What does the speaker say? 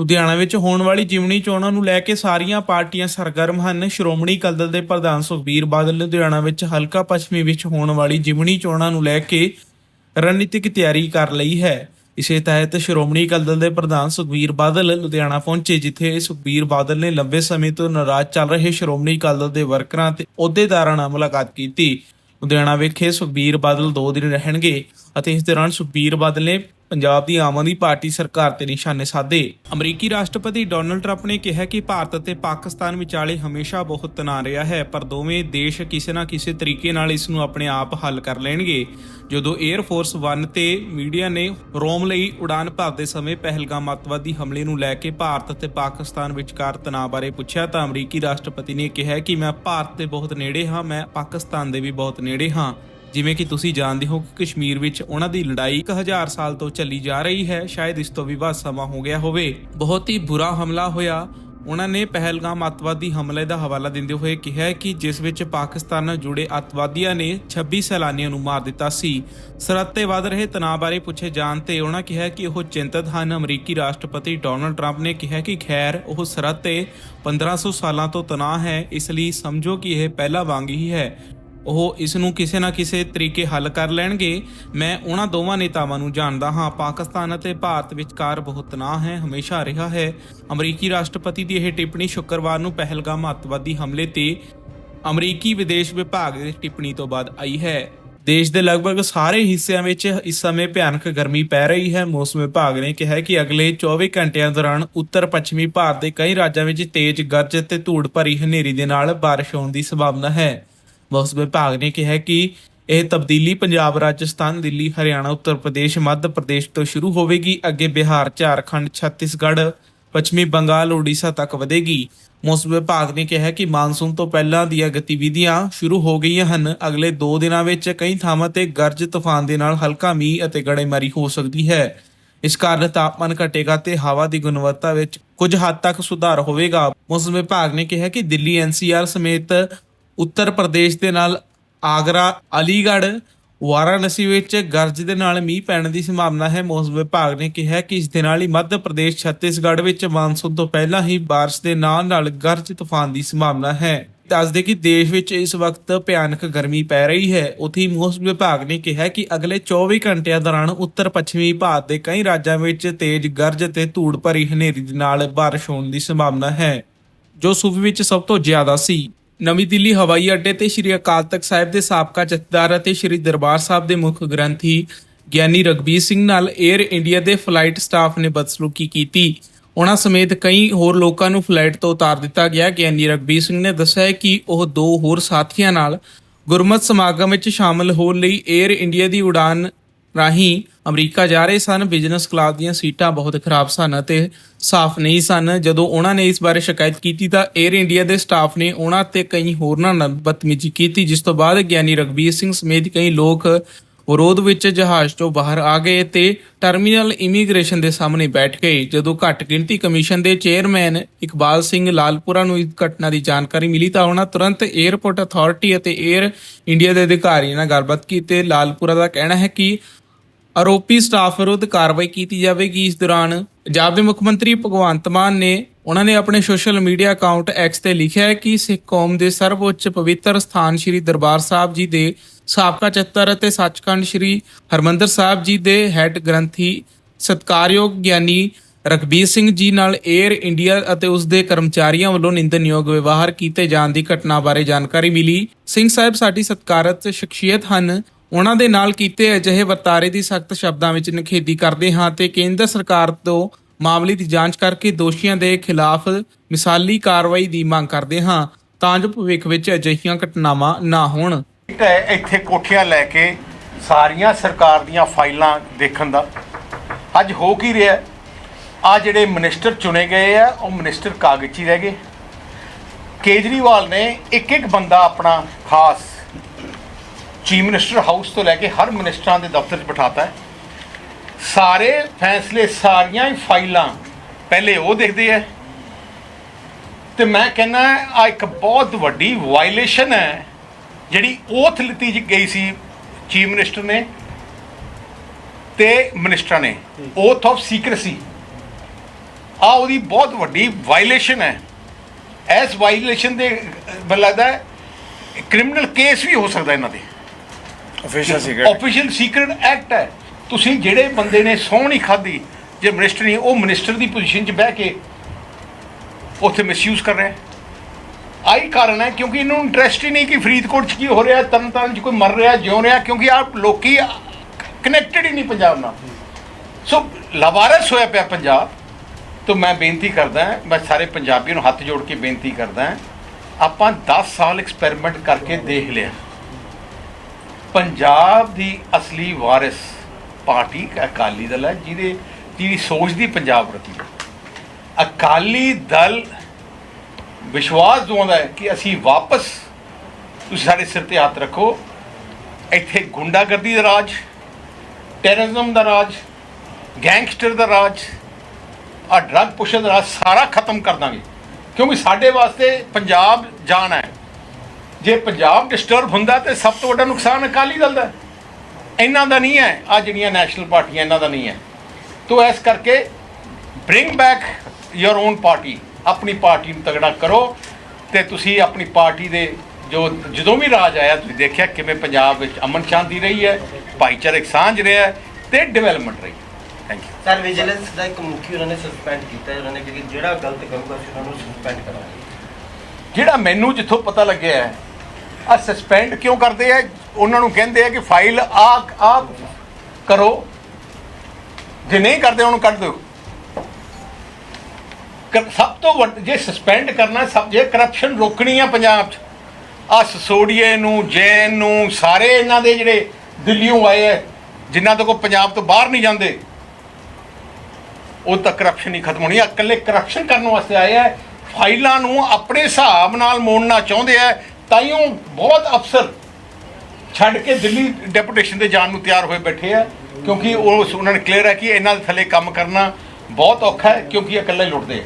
ਲੁਧਿਆਣਾ ਵਿੱਚ ਹੋਣ ਵਾਲੀ ਜਿਮਣੀ ਚੋਣਾਂ ਨੂੰ ਲੈ ਕੇ ਸਾਰੀਆਂ ਪਾਰਟੀਆਂ ਸਰਗਰਮ ਹਨ। ਸ਼੍ਰੋਮਣੀ ਅਕਾਲੀ ਦਲ ਦੇ ਪ੍ਰਧਾਨ ਸੁਖਬੀਰ ਬਾਦਲ ਲੁਧਿਆਣਾ ਵਿੱਚ ਹਲਕਾ ਪੱਛਮੀ ਵਿੱਚ ਹੋਣ ਵਾਲੀ ਜਿਮਣੀ ਚੋਣਾਂ ਨੂੰ ਲੈ ਕੇ ਰਣਨੀਤਿਕ ਤਿਆਰੀ ਕਰ ਲਈ ਹੈ। ਇਸੇ ਤਹਿਤ ਸ਼੍ਰੋਮਣੀ ਅਕਾਲੀ ਦਲ ਦੇ ਪ੍ਰਧਾਨ ਸੁਖਬੀਰ ਬਾਦਲ ਲੁਧਿਆਣਾ ਪਹੁੰਚੇ, ਜਿੱਥੇ ਸੁਖਬੀਰ ਬਾਦਲ ਨੇ ਲੰਬੇ ਸਮੇਂ ਤੋਂ ਨਾਰਾਜ਼ ਚੱਲ ਰਹੇ ਸ਼੍ਰੋਮਣੀ ਅਕਾਲੀ ਦਲ ਦੇ ਵਰਕਰਾਂ ਤੇ ਅਹੁਦੇਦਾਰਾਂ ਨਾਲ ਮੁਲਾਕਾਤ ਕੀਤੀ। ਲੁਧਿਆਣਾ ਵਿਖੇ ਸੁਖਬੀਰ ਬਾਦਲ 2 ਦਿਨ ਰਹਿਣਗੇ। ਅਤੇ ਇਸ ਦੌਰਾਨ ਸੁਖਬੀਰ ਬਾਦਲ ਨੇ ਪੰਜਾਬ ਦੀ ਆਮ ਆਦਮੀ ਪਾਰਟੀ ਸਰਕਾਰ ਤੇ ਨਿਸ਼ਾਨੇ ਸਾਧੇ। ਅਮਰੀਕੀ ਰਾਸ਼ਟਰਪਤੀ ਡੋਨਲਡ ਟਰੰਪ ਨੇ ਕਿਹਾ ਕਿ ਭਾਰਤ ਅਤੇ ਪਾਕਿਸਤਾਨ ਵਿਚਾਲੇ ਹਮੇਸ਼ਾ ਬਹੁਤ ਤਣਾਅ ਰਿਹਾ ਹੈ, ਪਰ ਦੋਵੇਂ ਦੇਸ਼ ਕਿਸੇ ਨਾ ਕਿਸੇ ਤਰੀਕੇ ਨਾਲ ਇਸ ਨੂੰ ਆਪਣੇ ਆਪ ਹੱਲ ਕਰ ਲੈਣਗੇ। ਜਦੋਂ 에ਅਰ ਫੋਰਸ 1 ਤੇ ਮੀਡੀਆ ਨੇ ਰੋਮ ਲਈ ਉਡਾਨ ਭਰਦੇ ਸਮੇਂ ਪਹਿਲਗਾਮ ਅੱਤਵਾਦੀ ਹਮਲੇ ਨੂੰ ਲੈ ਕੇ ਭਾਰਤ ਅਤੇ ਪਾਕਿਸਤਾਨ ਵਿਚਕਾਰ ਤਣਾਅ ਬਾਰੇ ਪੁੱਛਿਆ, ਤਾਂ ਅਮਰੀਕੀ ਰਾਸ਼ਟਰਪਤੀ ਨੇ ਕਿਹਾ ਕਿ ਮੈਂ ਭਾਰਤ ਦੇ ਬਹੁਤ ਨੇੜੇ ਹਾਂ, ਮੈਂ ਪਾਕਿਸਤਾਨ ਦੇ ਵੀ ਬਹੁਤ ਨੇੜੇ ਹਾਂ। ਜਿਵੇਂ ਕਿ ਤੁਸੀਂ ਜਾਣਦੇ ਹੋ ਕਿ ਕਸ਼ਮੀਰ ਵਿੱਚ ਉਹਨਾਂ ਦੀ ਲੜਾਈ 1000 ਸਾਲ ਤੋਂ ਚੱਲੀ ਜਾ ਰਹੀ ਹੈ, ਸ਼ਾਇਦ ਇਸ ਤੋਂ ਵੀ ਵੱਧ ਸਮਾਂ ਹੋ ਗਿਆ ਹੋਵੇ। ਬਹੁਤ ਹੀ ਬੁਰਾ ਹਮਲਾ ਹੋਇਆ। ਉਹਨਾਂ ਨੇ ਪਹਿਲਗਾਮ ਅੱਤਵਾਦੀ ਹਮਲੇ ਦਾ ਹਵਾਲਾ ਦਿੰਦੇ ਹੋਏ ਕਿਹਾ ਕਿ ਜਿਸ ਵਿੱਚ ਪਾਕਿਸਤਾਨ ਨਾਲ ਜੁੜੇ ਅੱਤਵਾਦੀਆਂ ਨੇ 26 ਸੈਲਾਨੀਆਂ ਨੂੰ ਮਾਰ ਦਿੱਤਾ ਸੀ। ਸਰਹੱਦ ਤੇ ਵਧ ਰਹੇ ਤਣਾਅ ਬਾਰੇ ਪੁੱਛੇ ਜਾਣ ਤੇ ਉਹਨਾਂ ਕਿਹਾ ਕਿ ਉਹ ਚਿੰਤਤ ਹਨ। ਅਮਰੀਕੀ ਰਾਸ਼ਟਰਪਤੀ ਡੋਨਲਡ ਟਰੰਪ ਨੇ ਕਿਹਾ ਕਿ ਖੈਰ, ਉਹ ਸਰਹੱਦ ਤੇ 1500 ਸਾਲਾਂ ਤੋਂ ਤਣਾਅ ਹੈ, ਇਸ ਲਈ ਸਮਝੋ ਕਿ ਇਹ ਪਹਿਲਾਂ ਵਾਂਗ ਹੀ ਹੈ। ਉਹ ਇਸ ਨੂੰ ਕਿਸੇ ਨਾ ਕਿਸੇ ਤਰੀਕੇ ਹੱਲ ਕਰ ਲੈਣਗੇ। ਮੈਂ ਉਹਨਾਂ ਦੋਵਾਂ ਨੇਤਾਵਾਂ ਨੂੰ ਜਾਣਦਾ ਹਾਂ, ਪਾਕਿਸਤਾਨ ਅਤੇ ਭਾਰਤ ਵਿਚਕਾਰ ਬਹੁਤ ਤਣਾਅ ਹੈ, ਹਮੇਸ਼ਾ ਰਿਹਾ ਹੈ। ਅਮਰੀਕੀ ਰਾਸ਼ਟਰਪਤੀ ਦੀ ਇਹ ਟਿੱਪਣੀ ਸ਼ੁੱਕਰਵਾਰ ਨੂੰ ਪਹਿਲਗਾਮ ਅੱਤਵਾਦੀ ਹਮਲੇ ਤੇ ਅਮਰੀਕੀ ਵਿਦੇਸ਼ ਵਿਭਾਗ ਦੀ ਟਿੱਪਣੀ ਤੋਂ ਬਾਅਦ ਆਈ ਹੈ। ਦੇਸ਼ ਦੇ ਲਗਭਗ ਸਾਰੇ ਹਿੱਸਿਆਂ ਵਿੱਚ ਇਸ ਸਮੇਂ ਭਿਆਨਕ ਗਰਮੀ ਪੈ ਰਹੀ ਹੈ। ਮੌਸਮ ਵਿਭਾਗ ਨੇ ਕਿਹਾ ਹੈ ਕਿ ਅਗਲੇ 24 ਘੰਟਿਆਂ ਦੌਰਾਨ ਉੱਤਰ ਪੱਛਮੀ ਭਾਰਤ ਦੇ ਕਈ ਰਾਜਾਂ ਵਿੱਚ ਤੇਜ਼ ਗਰਜ ਅਤੇ ਧੂੜ ਭਰੀ ਹਨੇਰੀ ਦੇ ਨਾਲ ਬਾਰਿਸ਼ ਹੋਣ ਦੀ ਸੰਭਾਵਨਾ ਹੈ। ਮੌਸਮ ਵਿਭਾਗ ਨੇ ਕਿਹਾ ਕਿ ਇਹ ਤਬਦੀਲੀ ਪੰਜਾਬ, ਰਾਜਸਥਾਨ, ਦਿੱਲੀ, ਹਰਿਆਣਾ, ਉੱਤਰ ਪ੍ਰਦੇਸ਼, ਮੱਧ ਪ੍ਰਦੇਸ਼ ਤੋਂ ਸ਼ੁਰੂ ਹੋਵੇਗੀ। ਅੱਗੇ ਬਿਹਾਰ, ਝਾਰਖੰਡ, ਛੱਤੀਸਗੜ੍ਹ, ਪੱਛਮੀ ਬੰਗਾਲ ਓਡੀਸ਼ਾ ਤੱਕ ਵਧੇਗੀ। ਮੌਸਮ ਵਿਭਾਗ ਨੇ ਕਿਹਾ ਕਿ ਮਾਨਸੂਨ ਤੋਂ ਪਹਿਲਾਂ ਦੀਆਂ ਗਤੀਵਿਧੀਆਂ ਸ਼ੁਰੂ ਹੋ ਗਈਆਂ ਹਨ। ਅਗਲੇ 2 ਦਿਨਾਂ ਵਿੱਚ ਕਈ ਥਾਵਾਂ ਤੇ ਗਰਜ ਤੂਫਾਨ ਦੇ ਨਾਲ ਹਲਕਾ ਮੀਂਹ ਅਤੇ ਗੜੇਮਾਰੀ ਹੋ ਸਕਦੀ ਹੈ। ਇਸ ਕਾਰਨ ਤਾਪਮਾਨ ਘਟੇਗਾ ਤੇ ਹਵਾ ਦੀ ਗੁਣਵੱਤਾ ਵਿੱਚ ਕੁਝ ਹੱਦ ਤੱਕ ਸੁਧਾਰ ਹੋਵੇਗਾ। ਮੌਸਮ ਵਿਭਾਗ ਨੇ ਕਿਹਾ ਕਿ ਦਿੱਲੀ ਐਨਸੀਆਰ ਸਮੇਤ ਉੱਤਰ ਪ੍ਰਦੇਸ਼ ਦੇ ਨਾਲ ਆਗਰਾ ਅਲੀਗੜ੍ਹ ਵਾਰਾਣਸੀ ਵਿੱਚ ਗਰਜ ਦੇ ਨਾਲ ਮੀਂਹ ਪੈਣ ਦੀ ਸੰਭਾਵਨਾ ਹੈ ਮੌਸਮ ਵਿਭਾਗ ਨੇ ਕਿਹਾ ਕਿ ਇਸ ਦੇ ਨਾਲ ਹੀ ਮੱਧ ਪ੍ਰਦੇਸ਼ ਛੱਤੀਸਗੜ੍ਹ ਵਿੱਚ ਮਾਨਸੂਨ ਤੋਂ ਪਹਿਲਾਂ ਹੀ بارش ਦੇ ਨਾਲ ਨਾਲ ਗਰਜ ਤੂਫਾਨ ਦੀ ਸੰਭਾਵਨਾ ਹੈ ਦੱਸਦੇ ਕਿ ਦੇਸ਼ ਵਿੱਚ ਇਸ ਵਕਤ ਭਿਆਨਕ ਗਰਮੀ ਪੈ ਰਹੀ ਹੈ ਉੱਥੇ ਹੀ ਮੌਸਮ ਵਿਭਾਗ ਨੇ ਕਿਹਾ ਕਿ ਅਗਲੇ 24 ਘੰਟਿਆਂ ਦੌਰਾਨ ਉੱਤਰ ਪੱਛਮੀ ਭਾਰਤ ਦੇ ਕਈ ਰਾਜਾਂ ਵਿੱਚ ਤੇਜ਼ ਗਰਜ ਤੇ ਧੂੜ ਭਰੀ ਹਨੇਰੀ ਦੇ ਨਾਲ ਬਾਰਿਸ਼ ਹੋਣ ਦੀ ਸੰਭਾਵਨਾ ਹੈ ਜੋ ਸੂਬੇ ਵਿੱਚ ਸਭ ਤੋਂ ਜ਼ਿਆਦਾ ਸੀ ਨਵੀਂ ਦਿੱਲੀ ਹਵਾਈ ਅੱਡੇ ਤੇ ਸ੍ਰੀ ਅਕਾਲ ਤਖਤ ਸਾਹਿਬ ਦੇ ਸਾਬਕਾ ਜਥੇਦਾਰ ਅਤੇ ਸ੍ਰੀ ਦਰਬਾਰ ਸਾਹਿਬ ਦੇ ਮੁੱਖ ਗ੍ਰੰਥੀ ਗਿਆਨੀ ਰਗਬੀਰ ਸਿੰਘ ਨਾਲ 에ਅਰ ਇੰਡੀਆ ਦੇ ਫਲਾਈਟ ਸਟਾਫ ਨੇ ਬਦਸਲੂਕੀ ਕੀਤੀ। ਉਹਨਾਂ ਸਮੇਤ ਕਈ ਹੋਰ ਲੋਕਾਂ ਨੂੰ ਫਲਾਈਟ ਤੋਂ ਉਤਾਰ ਦਿੱਤਾ ਗਿਆ। ਗਿਆਨੀ ਰਗਬੀਰ ਸਿੰਘ ਨੇ ਦੱਸਿਆ ਕਿ ਉਹ ਦੋ ਹੋਰ ਸਾਥੀਆਂ ਨਾਲ ਗੁਰਮਤ ਸਮਾਗਮ ਵਿੱਚ ਸ਼ਾਮਲ ਹੋਣ ਲਈ 에ਅਰ ਇੰਡੀਆ ਦੀ ਉਡਾਨ ਰਾਹੀਂ ਅਮਰੀਕਾ ਜਾ ਰਹੇ ਸਨ। ਬਿਜ਼ਨਸ ਕਲਾਸ ਦੀਆਂ ਸੀਟਾਂ ਬਹੁਤ ਖਰਾਬ ਸਨ ਅਤੇ ਸਾਫ਼ ਨਹੀਂ ਸਨ। ਜਦੋਂ ਉਹਨਾਂ ਨੇ ਇਸ ਬਾਰੇ ਸ਼ਿਕਾਇਤ ਕੀਤੀ ਤਾਂ 에ਅਰ ਇੰਡੀਆ ਦੇ ਸਟਾਫ ਨੇ ਉਹਨਾਂ ਤੇ ਕਈ ਹੋਰਨਾਂ ਨਾਲ ਬਦਤਮੀਜ਼ੀ ਕੀਤੀ, ਜਿਸ ਤੋਂ ਬਾਅਦ ਗਿਆਨੀ ਰਗਵੀਰ ਸਿੰਘ ਸਮੇਤ ਕਈ ਲੋਕ ਵਿਰੋਧ ਵਿੱਚ ਜਹਾਜ਼ ਤੋਂ ਬਾਹਰ ਆ ਗਏ ਤੇ ਟਰਮੀਨਲ ਇਮੀਗ੍ਰੇਸ਼ਨ ਦੇ ਸਾਹਮਣੇ ਬੈਠ ਗਏ। ਜਦੋਂ ਘੱਟ ਗਿਣਤੀ ਕਮਿਸ਼ਨ ਦੇ ਚੇਅਰਮੈਨ ਇਕਬਾਲ ਸਿੰਘ ਲਾਲਪੁਰਾ ਨੂੰ ਇਸ ਘਟਨਾ ਦੀ ਜਾਣਕਾਰੀ ਮਿਲੀ ਤਾਂ ਉਹਨਾਂ ਤੁਰੰਤ 에ਅਰਪੋਰਟ ਅਥਾਰਟੀ ਅਤੇ 에ਅਰ ਇੰਡੀਆ ਦੇ ਅਧਿਕਾਰੀਆਂ ਨਾਲ ਗੱਲਬਾਤ ਕੀਤੀ। ਲਾਲਪੁਰਾ ਦਾ ਕਹਿਣਾ ਹੈ ਕਿ ਆਰੋਪੀ ਸਟਾਫ ਵਿਰੁੱਧ ਕਾਰਵਾਈ ਕੀਤੀ ਜਾਵੇਗੀ। ਇਸ ਦੌਰਾਨ ਪੰਜਾਬ ਦੇ ਮੁੱਖ ਮੰਤਰੀ ਭਗਵੰਤ ਮਾਨ ਨੇ ਉਹਨਾਂ ਨੇ ਆਪਣੇ ਸੋਸ਼ਲ ਮੀਡੀਆ ਅਕਾਊਂਟ ਐਕਸ ਤੇ ਲਿਖਿਆ ਹੈ ਕਿ ਸਿੱਖ ਕੌਮ ਦੇ ਸਰਵਉੱਚ ਪਵਿੱਤਰ ਸਥਾਨ ਸ੍ਰੀ ਦਰਬਾਰ ਸਾਹਿਬ ਜੀ ਦੇ ਸਾਬਕਾ ਚੱਤਰ ਅਤੇ ਸੱਚਖੰਡ ਸ੍ਰੀ ਹਰਮੰਦਰ ਸਾਹਿਬ ਜੀ ਦੇ ਹੈੱਡ ਗ੍ਰੰਥੀ ਸਤਕਾਰਯੋਗ ਗਿਆਨੀ ਰਕਬੀਰ ਸਿੰਘ ਜੀ ਨਾਲ 에ਅਰ ਇੰਡੀਆ ਅਤੇ ਉਸ ਦੇ ਕਰਮਚਾਰੀਆਂ ਵੱਲੋਂ ਨਿੰਦਨਯੋਗ ਵਿਵਹਾਰ ਕੀਤੇ ਜਾਣ ਦੀ ਘਟਨਾ ਬਾਰੇ ਜਾਣਕਾਰੀ ਮਿਲੀ। ਸਿੰਘ ਸਾਹਿਬ ਸਾਡੀ ਸਤਕਾਰਤ ਸ਼ਖਸੀਅਤ ਹਨ। ਉਹਨਾਂ ਦੇ ਨਾਲ ਕੀਤੇ ਅਜਿਹੇ ਵਰਤਾਰੇ ਦੀ ਸਖਤ ਸ਼ਬਦਾਂ ਵਿੱਚ ਨਿਖੇਧੀ ਕਰਦੇ ਹਾਂ ਤੇ ਕੇਂਦਰ ਸਰਕਾਰ ਤੋਂ ਮਾਮਲੇ ਦੀ ਜਾਂਚ ਕਰਕੇ ਦੋਸ਼ੀਆਂ ਦੇ ਖਿਲਾਫ ਮਿਸਾਲੀ ਕਾਰਵਾਈ ਦੀ ਮੰਗ ਕਰਦੇ ਹਾਂ ਤਾਂ ਜੋ ਭਵਿੱਖ ਵਿੱਚ ਅਜਿਹੀਆਂ ਘਟਨਾਵਾਂ ਨਾ ਹੋਣ। ਇੱਕ ਹੈ ਇੱਥੇ ਕੋਠੀਆਂ ਲੈ ਕੇ ਸਾਰੀਆਂ ਸਰਕਾਰ ਦੀਆਂ ਫਾਈਲਾਂ ਦੇਖਣ ਦਾ ਅੱਜ ਹੋ ਕੀ ਰਿਹਾ? ਆ ਜਿਹੜੇ ਮਿਨਿਸਟਰ ਚੁਣੇ ਗਏ ਆ, ਉਹ ਮਿਨਿਸਟਰ ਕਾਗਜ਼ ਹੀ ਰਹਿ ਗਏ। ਕੇਜਰੀਵਾਲ ਨੇ ਇੱਕ ਇੱਕ ਬੰਦਾ ਆਪਣਾ ਖਾਸ ਚੀਫ ਮਿਨਿਸਟਰ ਹਾਊਸ ਤੋਂ ਲੈ ਕੇ ਹਰ ਮਿਨਿਸਟਰਾਂ ਦੇ ਦਫ਼ਤਰ 'ਚ ਬਿਠਾਤਾ ਹੈ। ਸਾਰੇ ਫੈਸਲੇ ਸਾਰੀਆਂ ਹੀ ਫਾਈਲਾਂ ਪਹਿਲੇ ਉਹ ਦੇਖਦੇ ਆ ਤੇ ਮੈਂ ਕਹਿੰਦਾ ਆ ਇੱਕ ਬਹੁਤ ਵੱਡੀ ਵਾਇਲੇਸ਼ਨ ਹੈ ਜਿਹੜੀ ਓਥ ਲਿੱਤੀ ਗਈ ਸੀ ਚੀਫ ਮਿਨਿਸਟਰ ਨੇ ਤੇ ਮਿਨਿਸਟਰਾਂ ਨੇ। ਓਥ ਆਫ ਸੀਕ੍ਰੇਸੀ ਆ ਉਹਦੀ ਬਹੁਤ ਵੱਡੀ ਵਾਇਲੇਸ਼ਨ ਹੈ। ਇਸ ਵਾਇਲੇਸ਼ਨ ਦੇ ਅਹ, ਮੈਨੂੰ ਲੱਗਦਾ ਕ੍ਰਿਮੀਨਲ ਕੇਸ ਵੀ ਹੋ ਸਕਦਾ ਇਹਨਾਂ ਦੇ official secret official secret act ਹੈ। ਤੁਸੀਂ ਜਿਹੜੇ ਬੰਦੇ ਨੇ ਸਹੁੰ ਨਹੀਂ ਖਾਧੀ, ਜੇ ਮਿਨਿਸਟਰ ਨਹੀਂ, ਉਹ ਮਿਨਿਸਟਰ ਦੀ ਪੋਜੀਸ਼ਨ 'ਚ ਬਹਿ ਕੇ ਉੱਥੇ ਮਿਸਯੂਜ਼ ਕਰ ਰਿਹਾ ਹੈ। ਆਈ ਕਾਰਨ ਹੈ ਕਿਉਂਕਿ ਇਹਨੂੰ ਇੰਟਰਸਟ ਹੀ ਨਹੀਂ ਕਿ ਫਰੀਦਕੋਟ 'ਚ ਕੀ ਹੋ ਰਿਹਾ, ਤਰਨਤਾਰਨ 'ਚ ਕੋਈ ਮਰ ਰਿਹਾ, ਜਿਉਂ ਰਿਹਾ, ਕਿਉਂਕਿ ਆ ਲੋਕੀ ਕਨੈਕਟਡ ਹੀ ਨਹੀਂ ਪੰਜਾਬ ਨਾਲ। ਸੋ ਲਵਾਰਸ ਹੋਇਆ ਪਿਆ ਪੰਜਾਬ। ਤੋਂ ਮੈਂ ਬੇਨਤੀ ਕਰਦਾ ਮੈਂ ਸਾਰੇ ਪੰਜਾਬੀਆਂ ਨੂੰ ਹੱਥ ਜੋੜ ਕੇ ਬੇਨਤੀ ਕਰਦਾ ਆਪਾਂ 10 ਸਾਲ ਐਕਸਪੈਰੀਮੈਂਟ ਕਰਕੇ ਦੇਖ ਲਿਆ। ਪੰਜਾਬ ਦੀ ਅਸਲੀ ਵਾਰਿਸ ਪਾਰਟੀ ਅਕਾਲੀ ਦਲ ਹੈ, ਜਿਹਦੇ ਜਿਹਦੀ ਸੋਚ ਦੀ ਪੰਜਾਬ ਪ੍ਰਤੀ ਅਕਾਲੀ ਦਲ ਵਿਸ਼ਵਾਸ ਦਵਾਉਂਦਾ ਹੈ ਕਿ ਅਸੀਂ ਵਾਪਸ ਤੁਸੀਂ ਸਾਡੇ ਸਿਰ ਤੇ ਹੱਥ ਰੱਖੋ। ਇੱਥੇ ਗੁੰਡਾਗਰਦੀ ਦਾ ਰਾਜ ਟੈਰਰਿਜ਼ਮ ਦਾ ਰਾਜ ਗੈਂਗਸਟਰ ਦਾ ਰਾਜ ਆ ਡਰੱਗ ਪੁਸ਼ਨ ਦਾ ਰਾਜ ਸਾਰਾ ਖਤਮ ਕਰ ਦਾਂਗੇ। ਕਿਉਂਕਿ ਸਾਡੇ ਵਾਸਤੇ ਪੰਜਾਬ ਜਾਨ ਹੈ। ਜੇ ਪੰਜਾਬ ਡਿਸਟਰਬ ਹੁੰਦਾ ਤੇ ਸਭ ਤੋਂ ਵੱਡਾ ਨੁਕਸਾਨ ਅਕਾਲੀ ਦਲ ਦਾ। ਇਹਨਾਂ ਦਾ ਨਹੀਂ ਹੈ ਆ ਜਿਹੜੀਆਂ ਨੈਸ਼ਨਲ ਪਾਰਟੀਆਂ ਇਹਨਾਂ ਦਾ ਨਹੀਂ ਹੈ ਤੋ ਇਸ ਕਰਕੇ bring back your own party ਆਪਣੀ ਪਾਰਟੀ ਨੂੰ ਤਗੜਾ ਕਰੋ ਤੇ ਤੁਸੀਂ ਆਪਣੀ ਪਾਰਟੀ ਦੇ ਜੋ ਜਦੋਂ ਵੀ ਰਾਜ ਆਇਆ ਤੁਸੀਂ ਦੇਖਿਆ ਕਿਵੇਂ ਪੰਜਾਬ ਵਿੱਚ ਅਮਨ ਸ਼ਾਂਤੀ ਰਹੀ ਹੈ ਭਾਈਚਾਰਕ ਸਾਂਝ ਰਿਹਾ ਤੇ ਡਿਵੈਲਪਮੈਂਟ ਰਹੀ ਥੈਂਕ ਯੂ ਸਰ ਵਿਜੀਲੈਂਸ ਦਾ ਇੱਕ ਮੁਖੀ ਉਹਨਾਂ ਨੇ ਸਸਪੈਂਡ ਕੀਤਾ ਹੈ। ਉਹਨਾਂ ਨੇ ਕਿਹਾ ਕਿ ਜਿਹੜਾ ਗਲਤ ਕਰੂਗਾ ਅਸੀਂ ਉਹਨਾਂ ਨੂੰ ਸਸਪੈਂਡ ਕਰਾਂਗੇ ਜਿਹੜਾ ਮੈਨੂੰ ਜਿੱਥੋਂ ਪਤਾ ਲੱਗਿਆ ਹੈ ਆ ਸਸਪੈਂਡ ਕਿਉਂ ਕਰਦੇ ਆ? ਉਹਨਾਂ ਨੂੰ ਕਹਿੰਦੇ ਆ ਕਿ ਫਾਈਲ ਆ ਆ ਕਰੋ। ਜੇ ਨਹੀਂ ਕਰਦੇ, ਉਹਨੂੰ ਕੱਢ ਦਿਓ। ਸਭ ਤੋਂ ਵੱਡ, ਜੇ ਸਸਪੈਂਡ ਕਰਨਾ, ਸਭ, ਜੇ ਕਰਪਸ਼ਨ ਰੋਕਣੀ ਆ ਪੰਜਾਬ 'ਚ, ਆ ਸਸੋੜੀਏ ਨੂੰ, ਜੈਨ ਨੂੰ, ਸਾਰੇ ਇਹਨਾਂ ਦੇ ਜਿਹੜੇ ਦਿੱਲੀੋਂ ਆਏ ਆ, ਜਿਨ੍ਹਾਂ ਤੋਂ ਕੋ ਪੰਜਾਬ ਤੋਂ ਬਾਹਰ ਨਹੀਂ ਜਾਂਦੇ, ਉਹ ਤਾਂ ਕਰਪਸ਼ਨ ਹੀ ਖਤਮ ਹੋਣੀ ਆ। ਇਕੱਲੇ ਕਰਪਸ਼ਨ ਕਰਨ ਵਾਸਤੇ ਆਏ ਆ। ਫਾਈਲਾਂ ਨੂੰ ਆਪਣੇ ਹਿਸਾਬ ਨਾਲ ਮੋੜਨਾ ਚਾਹੁੰਦੇ ਆ। ਤਾਈਓ ਬਹੁਤ ਅਫਸਰ ਛੱਡ ਕੇ ਦਿੱਲੀ ਡੈਪੂਟੇਸ਼ਨ ਦੇ ਜਾਣ ਨੂੰ ਤਿਆਰ ਹੋਏ ਬੈਠੇ ਆ, ਕਿਉਂਕਿ ਉਹ ਉਹਨਾਂ ਨੇ ਕਲੀਅਰ ਹੈ ਕਿ ਇਹਨਾਂ ਦੇ ਥੱਲੇ ਕੰਮ ਕਰਨਾ ਬਹੁਤ ਔਖਾ ਹੈ, ਕਿਉਂਕਿ ਇਹ ਇਕੱਲੇ ਲੁੱਟਦੇ ਆ।